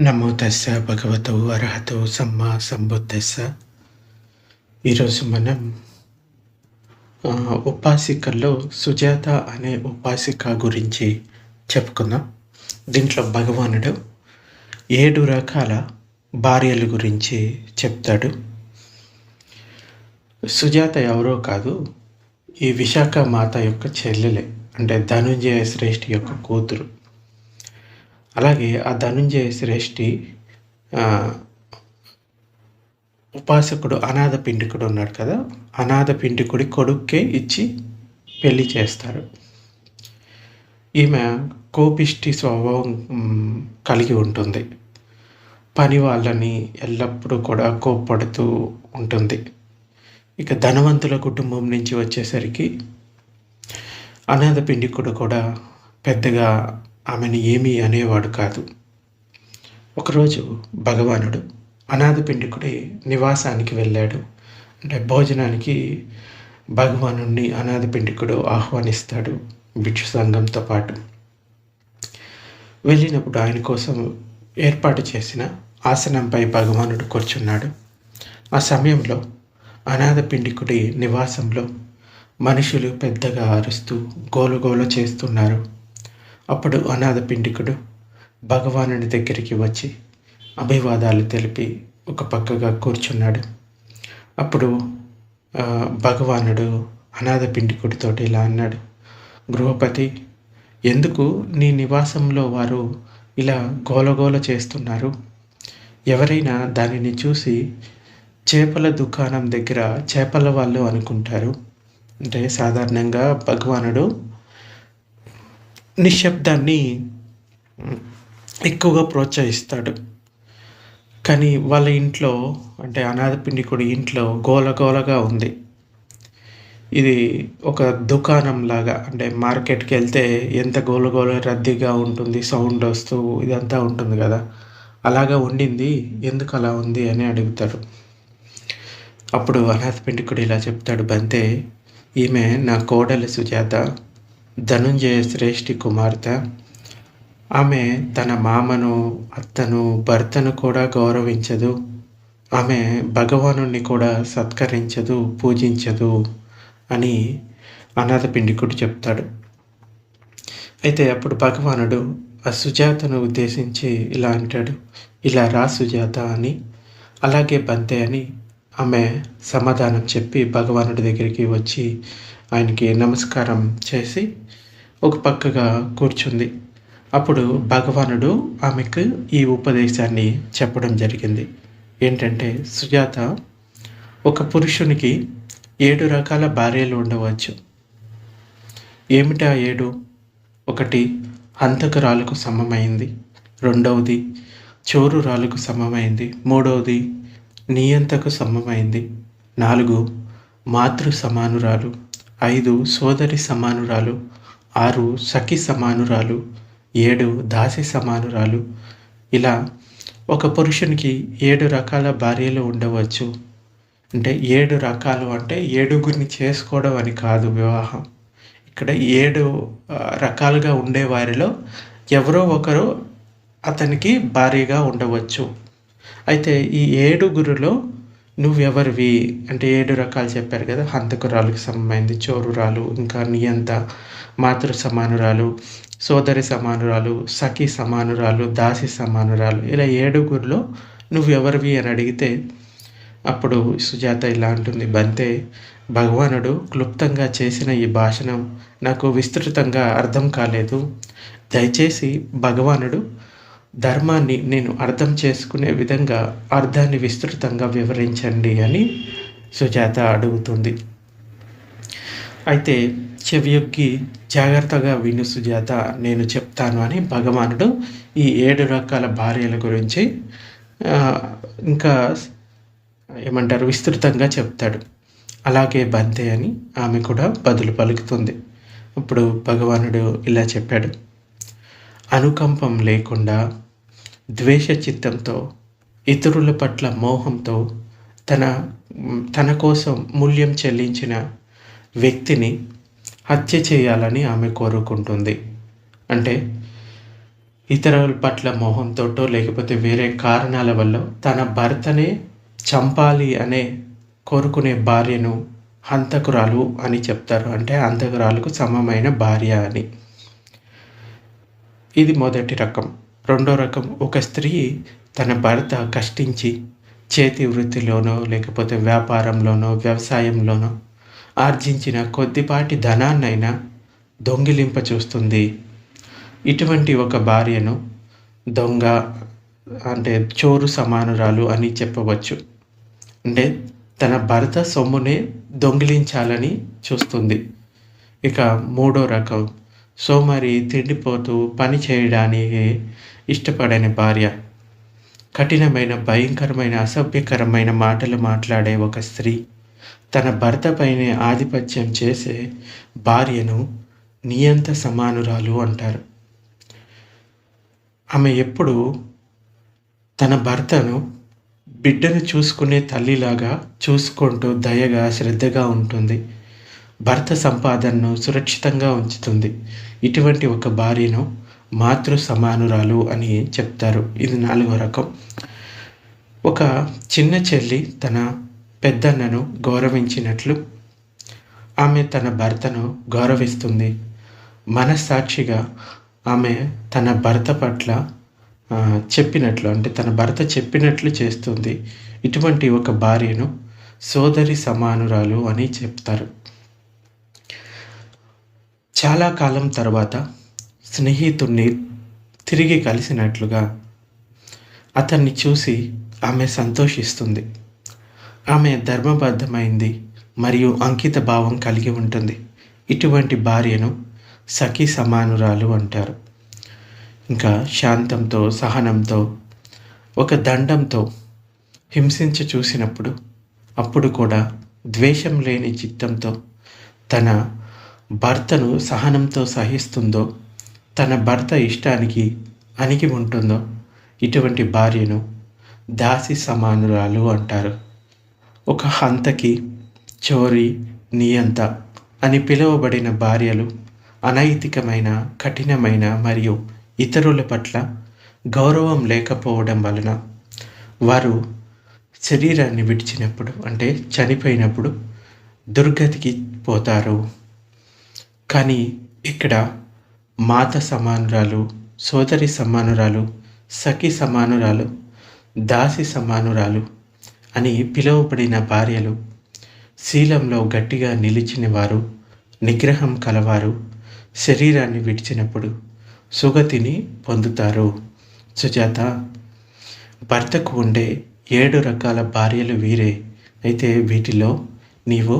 నమో తస్స భగవతో అర్హతో సమ్మా సంబుద్ధస్స ఈరోజు మనం ఉపాసికల్లో సుజాత అనే ఉపాసిక గురించి చెప్పుకుందాం. దీంట్లో భగవానుడు ఏడు రకాల భార్యల గురించి చెప్తాడు. సుజాత ఎవరో కాదు ఈ విశాఖ మాత యొక్క చెల్లెలే అంటే ధనుంజయ శ్రేష్ఠి యొక్క కూతురు. అలాగే ఆ ధనుంజయ శ్రేష్ఠి ఉపాసకుడు అనాథ పిండికుడు ఉన్నాడు కదా అనాథ పిండికుడి కొడుక్కే ఇచ్చి పెళ్ళి చేస్తారు. ఈమె కోపిష్టి స్వభావం కలిగి ఉంటుంది. పని వాళ్ళని ఎల్లప్పుడూ కూడా కోప్పడుతూ ఉంటుంది. ఇక ధనవంతుల కుటుంబం నుంచి వచ్చేసరికి అనాథ పిండికుడు కూడా పెద్దగా ఆమెను ఏమీ అనేవాడు కాదు. ఒకరోజు భగవానుడు అనాథపిండికుడి నివాసానికి వెళ్ళాడు. అంటే భోజనానికి భగవానుడిని అనాథ పిండికుడు ఆహ్వానిస్తాడు భిక్షు సంఘంతో పాటు. వెళ్ళినప్పుడు ఆయన కోసం ఏర్పాటు చేసిన ఆసనంపై భగవానుడు కూర్చున్నాడు. ఆ సమయంలో అనాథ పిండికుడి నివాసంలో మనుషులు పెద్దగా అరుస్తూ గోలుగోలు చేస్తున్నారు. అప్పుడు అనాథ పిండికుడు భగవానుడి దగ్గరికి వచ్చి అభివాదాలు తెలిపి ఒక పక్కగా కూర్చున్నాడు. అప్పుడు భగవానుడు అనాథ పిండికుడితో ఇలా అన్నాడు. గృహపతి ఎందుకు నీ నివాసంలో వారు ఇలా గోలగోల చేస్తున్నారు? ఎవరైనా దానిని చూసి చేపల దుకాణం దగ్గర చేపల వాళ్ళు అనుకుంటారు. అంటే సాధారణంగా భగవానుడు నిశ్శబ్దాన్ని ఎక్కువగా ప్రోత్సహిస్తాడు. కానీ వాళ్ళ ఇంట్లో అంటే అనాథ పిండికుడి ఇంట్లో గోల గోలగా ఉంది. ఇది ఒక దుకాణం లాగా అంటే మార్కెట్కి వెళ్తే ఎంత గోలగోల రద్దీగా ఉంటుంది సౌండ్ వస్తూ ఇదంతా ఉంటుంది కదా. అలాగా ఉండింది ఎందుకు అలా ఉంది అని అడుగుతాడు. అప్పుడు అనాథ పిండికుడు ఇలా చెప్తాడు బంతే ఈమె నా కోడలి సుజాత ధనుంజయ శ్రేష్ఠి కుమార్తె. ఆమె తన మామను అత్తను భర్తను కూడా గౌరవించదు. ఆమె భగవానుణ్ణి కూడా సత్కరించదు పూజించదు అని అనాథ పిండికుడు చెప్తాడు. అయితే అప్పుడు భగవానుడు ఆ సుజాతను ఉద్దేశించి ఇలా అంటాడు. ఇలా రా సుజాత అని అలాగే బంతే అని ఆమె సమాధానం చెప్పి భగవానుడి దగ్గరికి వచ్చి ఆయనకి నమస్కారం చేసి ఒక పక్కగా కూర్చుంది. అప్పుడు భగవానుడు ఆమెకు ఈ ఉపదేశాన్ని చెప్పడం జరిగింది. ఏంటంటే సుజాత ఒక పురుషునికి ఏడు రకాల భార్యలు ఉండవచ్చు. ఏమిటా ఏడు? ఒకటి హంతకురాలకు సమమైంది. రెండవది చోరురాలకు సమమైంది. మూడవది నియంతకు సమమైంది. నాలుగు మాతృ సమానురాలు ఐదు సోదరి సమానురాలు ఆరు సఖి సమానురాలు ఏడు దాసి సమానురాలు. ఇలా ఒక పురుషునికి ఏడు రకాల భార్యలు ఉండవచ్చు. అంటే ఏడు రకాలు అంటే ఏడుగురిని చేసుకోవడం అని కాదు వివాహం. ఇక్కడ ఏడు రకాలుగా ఉండే వారిలో ఎవరో ఒకరు అతనికి భార్యగా ఉండవచ్చు. అయితే ఈ ఏడుగురులో నువ్వెవరివి? అంటే ఏడు రకాలు చెప్పారు కదా హంతకురాలకు సమమైంది చోరురాలు ఇంకా నియంత మాతృ సమానురాలు సోదరి సమానురాలు సఖి సమానురాలు దాసి సమానురాలు ఇలా ఏడుగురిలో నువ్వెవరివి అని అడిగితే అప్పుడు సుజాత ఇలా అంటుంది బంతే భగవానుడు క్లుప్తంగా చేసిన ఈ భాషణం నాకు విస్తృతంగా అర్థం కాలేదు. దయచేసి భగవానుడు ధర్మాన్ని నేను అర్థం చేసుకునే విధంగా అర్థాన్ని విస్తృతంగా వివరించండి అని సుజాత అడుగుతుంది. అయితే చెవియొక్కి జాగ్రత్తగా విను సుజాత నేను చెప్తాను అని భగవానుడు ఈ ఏడు రకాల భార్యల గురించి ఇంకా ఏమంటారు విస్తృతంగా చెప్తాడు. అలాగే బంతే అని ఆమె కూడా బదులు పలుకుతుంది. ఇప్పుడు భగవానుడు ఇలా చెప్పాడు. అనుకంపం లేకుండా ద్వేష చిత్తంతో ఇతరుల పట్ల మోహంతో తన తన కోసం మూల్యం చెల్లించిన వ్యక్తిని హత్య చేయాలని ఆమె కోరుకుంటుంది. అంటే ఇతరుల పట్ల మోహంతోటో లేకపోతే వేరే కారణాల వల్ల తన భర్తనే చంపాలి అనే కోరుకునే భార్యను హంతకురాలు అని చెప్తారు. అంటే హంతకురాలకు సమమైన భార్య అని. ఇది మొదటి రకం. రెండో రకం ఒక స్త్రీ తన భర్త కష్టించి చేతి వృత్తిలోనో లేకపోతే వ్యాపారంలోనో వ్యవసాయంలోనో ఆర్జించిన కొద్దిపాటి ధనాన్నైనా దొంగిలింప చూస్తుంది. ఇటువంటి ఒక భార్యను దొంగ అంటే చోరు సమానురాలు అని చెప్పవచ్చు. అంటే తన భర్త సొమ్మునే దొంగిలించాలని చూస్తుంది. ఇక మూడో రకం సోమరి తిండిపోతూ పని చేయడానికి ఇష్టపడని భార్య. కఠినమైన భయంకరమైన అసభ్యకరమైన మాటలు మాట్లాడే ఒక స్త్రీ తన భర్తపైనే ఆధిపత్యం చేసే భార్యను నియంత సమానురాలు అంటారు. ఆమె ఎప్పుడు తన భర్తను బిడ్డను చూసుకునే తల్లిలాగా చూసుకుంటూ దయగా శ్రద్ధగా ఉంటుంది. భర్త సంపాదనను సురక్షితంగా ఉంచుతుంది. ఇటువంటి ఒక భార్యను మాతృ సమానురాలు అని చెప్తారు. ఇది నాలుగో రకం. ఒక చిన్న చెల్లి తన పెద్దన్నను గౌరవించినట్లు ఆమె తన భర్తను గౌరవిస్తుంది. మనస్సాక్షిగా ఆమె తన భర్త పట్ల చెప్పినట్లు అంటే తన భర్త చెప్పినట్లు చేస్తుంది. ఇటువంటి ఒక భార్యను సోదరి సమానురాలు అని చెప్తారు. చాలా కాలం తర్వాత స్నేహితుణ్ణి తిరిగి కలిసినట్లుగా అతన్ని చూసి ఆమె సంతోషిస్తుంది. ఆమె ధర్మబద్ధమైంది మరియు అంకిత భావం కలిగి ఉంటుంది. ఇటువంటి భార్యను సఖి సమానురాలు అంటారు. ఇంకా శాంతంతో సహనంతో ఒక దండంతో హింసించి చూసినప్పుడు అప్పుడు కూడా ద్వేషం లేని చిత్తంతో తన భర్తను సహనంతో సహిస్తుందో తన భర్త ఇష్టానికి అణిగి ఉంటుందో ఇటువంటి భార్యను దాసి సమానురాలు అంటారు. ఒక హంతకి చోరీ నియంత అని పిలువబడిన భార్యలు అనైతికమైన కఠినమైన మరియు ఇతరుల పట్ల గౌరవం లేకపోవడం వలన వారు శరీరాన్ని విడిచినప్పుడు అంటే చనిపోయినప్పుడు దుర్గతికి పోతారు. కానీ ఇక్కడ మాత సమానురాలు సోదరి సమానురాలు సఖి సమానురాలు దాసి సమానురాలు అని పిలువబడిన భార్యలు శీలంలో గట్టిగా నిలిచిన వారు నిగ్రహం కలవారు శరీరాన్ని విడిచినప్పుడు సుగతిని పొందుతారు. సుజాత భర్తకు ఉండే ఏడు రకాల భార్యలు వీరే. అయితే వీటిలో నీవు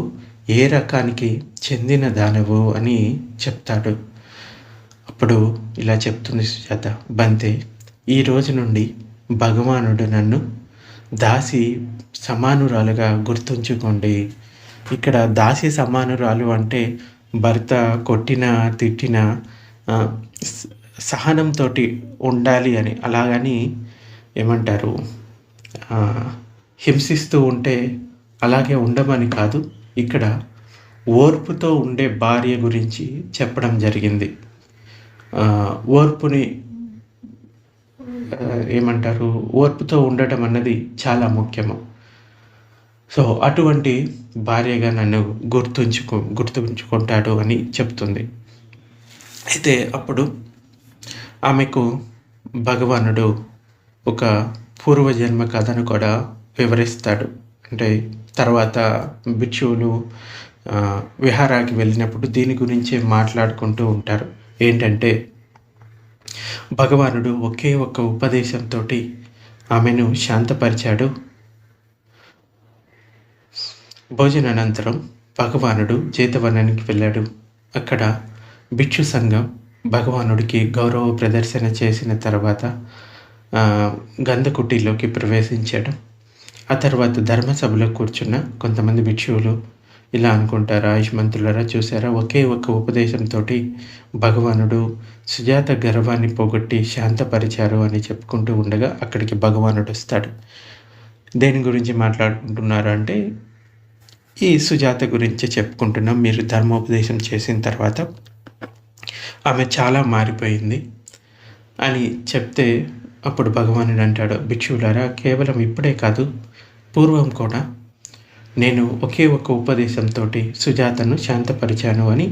ఏ రకానికి చెందిన దానవు అని చెప్తాడు. అప్పుడు ఇలా చెప్తుంది సుజాత బంతే ఈ రోజు నుండి భగవానుడు నన్ను దాసి సమానురాలుగా గుర్తుంచుకోండి. ఇక్కడ దాసి సమానురాలు అంటే భర్త కొట్టిన తిట్టిన సహనంతో ఉండాలి అని. అలాగని ఏమంటారు? హింసిస్తూ ఉంటే అలాగే ఉండమని కాదు. ఇక్కడ ఓర్పుతో ఉండే భార్య గురించి చెప్పడం జరిగింది. ఓర్పుని ఏమంటారు? ఓర్పుతో ఉండటం అన్నది చాలా ముఖ్యము. సో అటువంటి భార్యగా నన్ను గుర్తుంచుకో గుర్తుంచుకుంటాడు అని చెప్తుంది. అయితే అప్పుడు ఆమెకు భగవానుడు ఒక పూర్వజన్మ కథను కూడా వివరిస్తాడు. అంటే తర్వాత భిక్షువులు విహారానికి వెళ్ళినప్పుడు దీని గురించి మాట్లాడుకుంటూ ఉంటారు. ఏంటంటే భగవానుడు ఒకే ఒక్క ఉపదేశంతో ఆమెను శాంతపరిచాడు. భోజనానంతరం భగవానుడు చేతవనానికి వెళ్ళాడు. అక్కడ భిక్షు సంఘం భగవానుడికి గౌరవ ప్రదర్శన చేసిన తర్వాత గంధకుటీలోకి ప్రవేశించాడు. ఆ తర్వాత ధర్మసభలో కూర్చున్న కొంతమంది భిక్షువులు ఇలా అనుకుంటారా ఆయుష్మంతులరా చూసారా ఒకే ఒక ఉపదేశంతో భగవానుడు సుజాత గర్వాన్ని పోగొట్టి శాంతపరిచారు అని చెప్పుకుంటూ ఉండగా అక్కడికి భగవానుడు వస్తాడు. దేని గురించి మాట్లాడుకుంటున్నారు అంటే ఈ సుజాత గురించి చెప్పుకుంటున్నాం. మీరు ధర్మోపదేశం చేసిన తర్వాత ఆమె చాలా మారిపోయింది అని చెప్తే అప్పుడు భగవానుడు అంటాడు భిక్షువులారా కేవలం ఇప్పుడే కాదు పూర్వం కూడా నేను ఒకే ఒక ఉపదేశంతో సుజాతను శాంతపరిచాను అని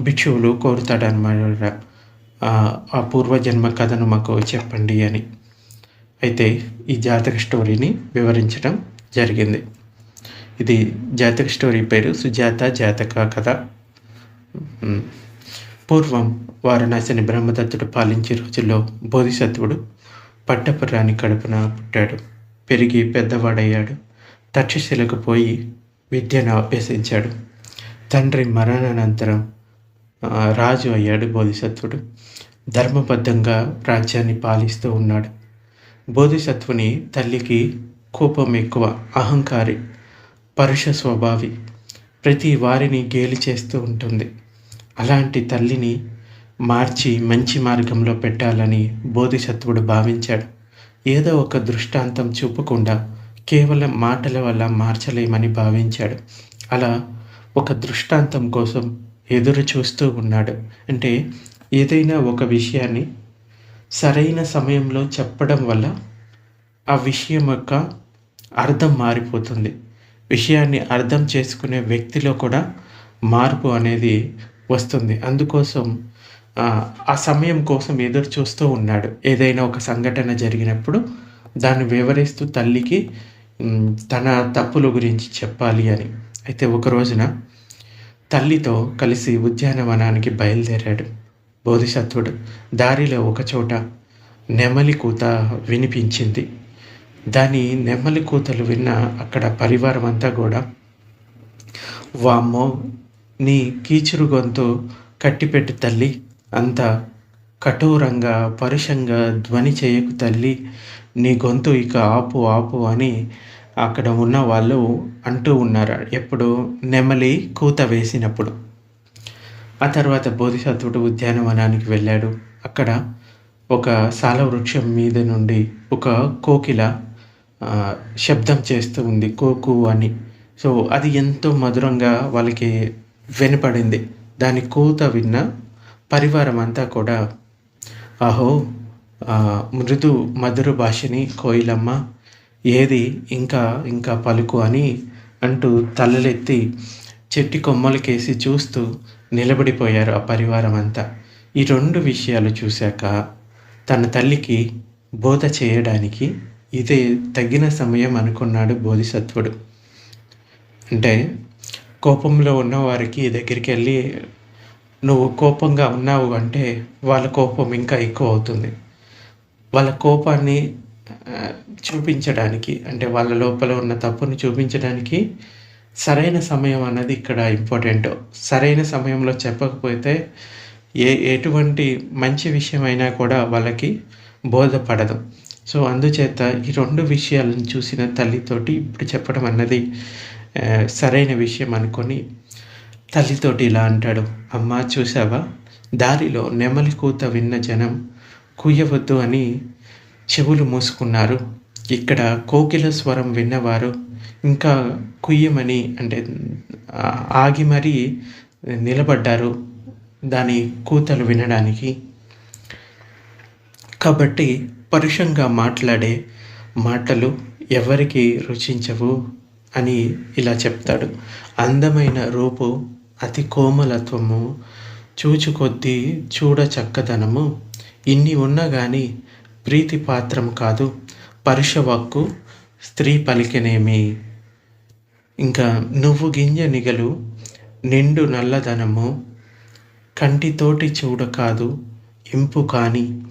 భిక్షువులు కోరుతాడనమాట ఆ పూర్వజన్మ కథను మాకు చెప్పండి అని. అయితే ఈ జాతక స్టోరీని వివరించడం జరిగింది. ఇది జాతక స్టోరీ పేరు సుజాత జాతక కథ. పూర్వం వారణాసిని బ్రహ్మదత్తుడు పాలించే రోజుల్లో బోధిసత్వుడు పట్టపురాని కడుపున పుట్టాడు. పెరిగి పెద్దవాడయ్యాడు. తక్షశిలకు పోయి విద్యను అభ్యసించాడు. తండ్రి మరణానంతరం రాజు అయ్యాడు బోధిసత్వుడు. ధర్మబద్ధంగా రాజ్యాన్ని పాలిస్తూ ఉన్నాడు. బోధిసత్వుని తల్లికి కోపం ఎక్కువ అహంకారి పరుష స్వభావి. ప్రతి వారిని గేలి చేస్తూ ఉంటుంది. అలాంటి తల్లిని మార్చి మంచి మార్గంలో పెట్టాలని బోధిసత్వుడు భావించాడు. ఏదో ఒక దృష్టాంతం చూపకుండా కేవలం మాటల వల్ల మార్చలేమని భావించాడు. అలా ఒక దృష్టాంతం కోసం ఎదురు చూస్తూ ఉన్నాడు. అంటే ఏదైనా ఒక విషయాన్ని సరైన సమయంలో చెప్పడం వల్ల ఆ విషయం యొక్క అర్థం మారిపోతుంది. విషయాన్ని అర్థం చేసుకునే వ్యక్తిలో కూడా మార్పు అనేది వస్తుంది. అందుకోసం ఆ, సమయం కోసం ఎదురు చూస్తూ ఉన్నాడు. ఏదైనా ఒక సంఘటన జరిగినప్పుడు దాన్ని వివరిస్తూ తల్లికి తన తప్పుల గురించి చెప్పాలి అని. అయితే ఒక రోజున తల్లితో కలిసి ఉద్యానవనానికి బయలుదేరాడు బోధిసత్వుడు. దారిలో ఒకచోట నెమలి కూత వినిపించింది. దాని నెమలి కూతలు విన్న అక్కడ పరివారం అంతా కూడా వామ్మో నీ కీచురు గొంతు కట్టిపెట్టు తల్లి అంత కఠోరంగా పరుషంగా ధ్వని చేయకు తల్లి. నీ గొంతు ఇక ఆపు ఆపు అని అక్కడ ఉన్న వాళ్ళు అంటూ ఉన్నారు. ఎప్పుడు నెమలి కూత వేసినప్పుడు. ఆ తర్వాత బోధిసత్వుడు ఉద్యానవనానికి వెళ్ళాడు. అక్కడ ఒక సాల వృక్షం మీద నుండి ఒక కోకిల శబ్దం చేస్తూ ఉంది. కోకు అని. సో అది ఎంతో మధురంగా వాళ్ళకి వినపడింది. దాని కూత విన్న పరివారం అంతా కూడా అహో మృదు మధుర భాషని కోయిలమ్మ ఏది ఇంకా ఇంకా పలుకు అని అంటూ తలలెత్తి చెట్టి కొమ్మలకేసి చూస్తూ నిలబడిపోయారు ఆ పరివారం అంతా ఈ రెండు విషయాలు చూశాక తన తల్లికి బోధ చేయడానికి ఇదే తగిన సమయం అనుకున్నాడు బోధిసత్వుడు. అంటే కోపంలో ఉన్నవారికి దగ్గరికి వెళ్ళి నువ్వు కోపంగా ఉన్నావు అంటే వాళ్ళ కోపం ఇంకా ఎక్కువ అవుతుంది. వాళ్ళ కోపాన్ని చూపించడానికి అంటే వాళ్ళ లోపల ఉన్న తప్పుని చూపించడానికి సరైన సమయం అన్నది ఇక్కడ ఇంపార్టెంట్. సరైన సమయంలో చెప్పకపోతే ఏ ఎటువంటి మంచి విషయమైనా కూడా వాళ్ళకి బోధపడదు. సో అందుచేత ఈ రెండు విషయాలను చూసిన తల్లితోటి ఇప్పుడు చెప్పడం అన్నది సరైన విషయం అనుకొని తల్లితోటి ఇలా అంటాడు అమ్మా చూసావా దారిలో నెమలి కూత విన్న జనం కుయ్యవద్దు అని చెవులు మూసుకున్నారు. ఇక్కడ కోకిల స్వరం విన్నవారు ఇంకా కుయ్యమని అంటే ఆగి మరీ నిలబడ్డారు దాని కూతలు వినడానికి. కాబట్టి పరుషంగా మాట్లాడే మాటలు ఎవరికి రుచించవు అని ఇలా చెప్తాడు. అందమైన రూపు అతి కోమలత్వము చూచుకొద్దీ చూడ చక్కదనము. ఇన్ని ఉన్నా కానీ ప్రీతి పాత్రం కాదు పరుషవక్కు స్త్రీ పలికినేమి. ఇంకా నువ్వు గింజ నిగలు నిండు నల్లదనము కంటితోటి చూడ కాదు ఇంపు కాని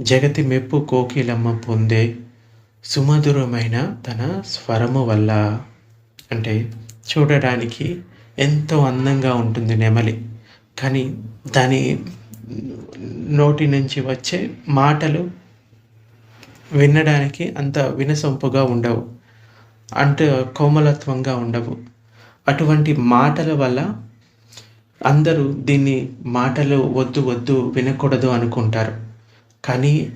జగతి మెప్పు కోకిలమ్మ పొందే సుమధురమైన తన స్వరము వల్ల. అంటే చూడడానికి ఎంతో అందంగా ఉంటుంది నెమలి. కానీ దాని నోటి నుంచి వచ్చే మాటలు వినడానికి అంత వినసొంపుగా ఉండవు. అంటే కోమలత్వంగా ఉండవు. అటువంటి మాటల వల్ల అందరూ దీన్ని మాటలు వద్దు వద్దు వినకూడదు అనుకుంటారు. కానీ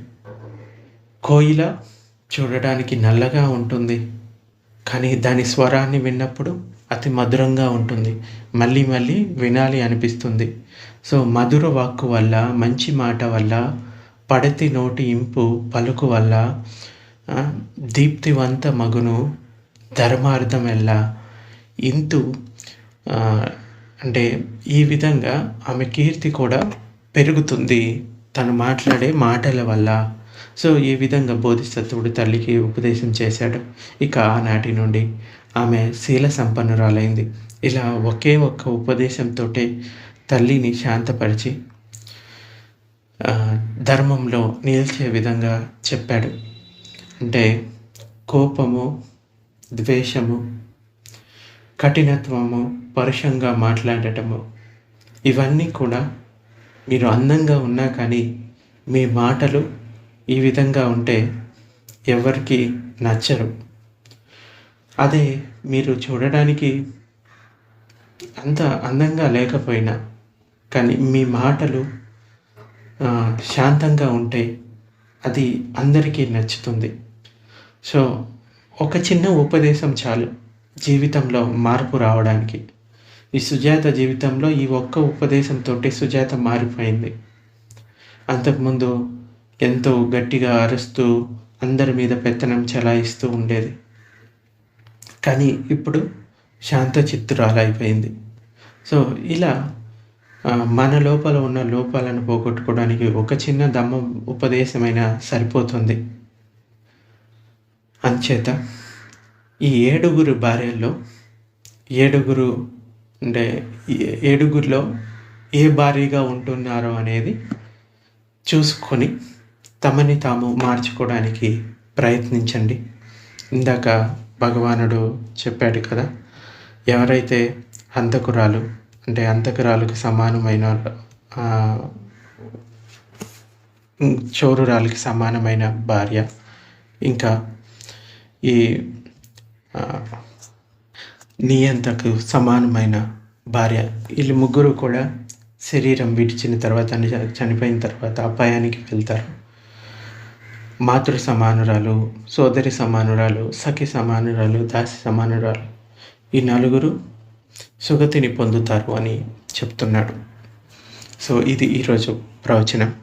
కోయిల చూడడానికి నల్లగా ఉంటుంది. కానీ దాని స్వరాన్ని విన్నప్పుడు అతి మధురంగా ఉంటుంది. మళ్ళీ మళ్ళీ వినాలి అనిపిస్తుంది. సో మధుర వాక్కు వల్ల మంచి మాట వల్ల పడతి నోటి ఇంపు పలుకు వల్ల దీప్తివంత మగును ధర్మార్థం ఎల్లా ఇంతు అంటే ఈ విధంగా ఆమె కీర్తి కూడా పెరుగుతుంది తను మాట్లాడే మాటల వల్ల. సో ఈ విధంగా బోధిసత్వుడు తల్లికి ఉపదేశం చేశాడు. ఇక ఆనాటి నుండి ఆమె శీల సంపన్నురాలైంది. ఇలా ఒకే ఒక్క ఉపదేశంతో తల్లిని శాంతపరిచి ధర్మంలో నిలిచే విధంగా చెప్పాడు. అంటే కోపము ద్వేషము కఠినత్వము పరుషంగా మాట్లాడటము ఇవన్నీ కూడా మీరు అందంగా ఉన్నా కానీ మీ మాటలు ఈ విధంగా ఉంటే ఎవరికి నచ్చరు. అదే మీరు చూడడానికి అంత అందంగా లేకపోయినా కానీ మీ మాటలు శాంతంగా ఉంటే అది అందరికీ నచ్చుతుంది. సో ఒక చిన్న ఉపదేశం చాలు జీవితంలో మార్పు రావడానికి. ఈ సుజాత జీవితంలో ఈ ఒక్క ఉపదేశంతో సుజాత మారిపోయింది. అంతకుముందు ఎంతో గట్టిగా అరుస్తూ అందరి మీద పెత్తనం చలాయిస్తూ ఉండేది. కానీ ఇప్పుడు శాంత చిత్తురాలైపోయింది సో ఇలా మన లోపల ఉన్న లోపాలను పోగొట్టుకోవడానికి ఒక చిన్న దమ్మ ఉపదేశమైన సరిపోతుంది. అంచేత ఈ ఏడుగురు భార్యల్లో ఏడుగురు అంటే ఏడుగురిలో ఏ భారీగా ఉంటున్నారో అనేది చూసుకొని తమని తాము మార్చుకోవడానికి ప్రయత్నించండి. ఇందాక భగవానుడు చెప్పాడు కదా ఎవరైతే హంతకురాలు అంటే అంతకురాలకు సమానమైన చోరురాలకి సమానమైన భార్య ఇంకా ఈ నియంతకు సమానమైన భార్య వీళ్ళు ముగ్గురు కూడా శరీరం విడిచిన తర్వాత చనిపోయిన తర్వాత అపాయానికి వెళ్తారు. మాతృ సమానురాలు సోదరి సమానురాలు సఖి సమానురాలు దాసి సమానురాలు ఈ నలుగురు సుగతిని పొందుతారు అని చెప్తున్నాడు. సో ఇది ఈరోజు ప్రవచనం.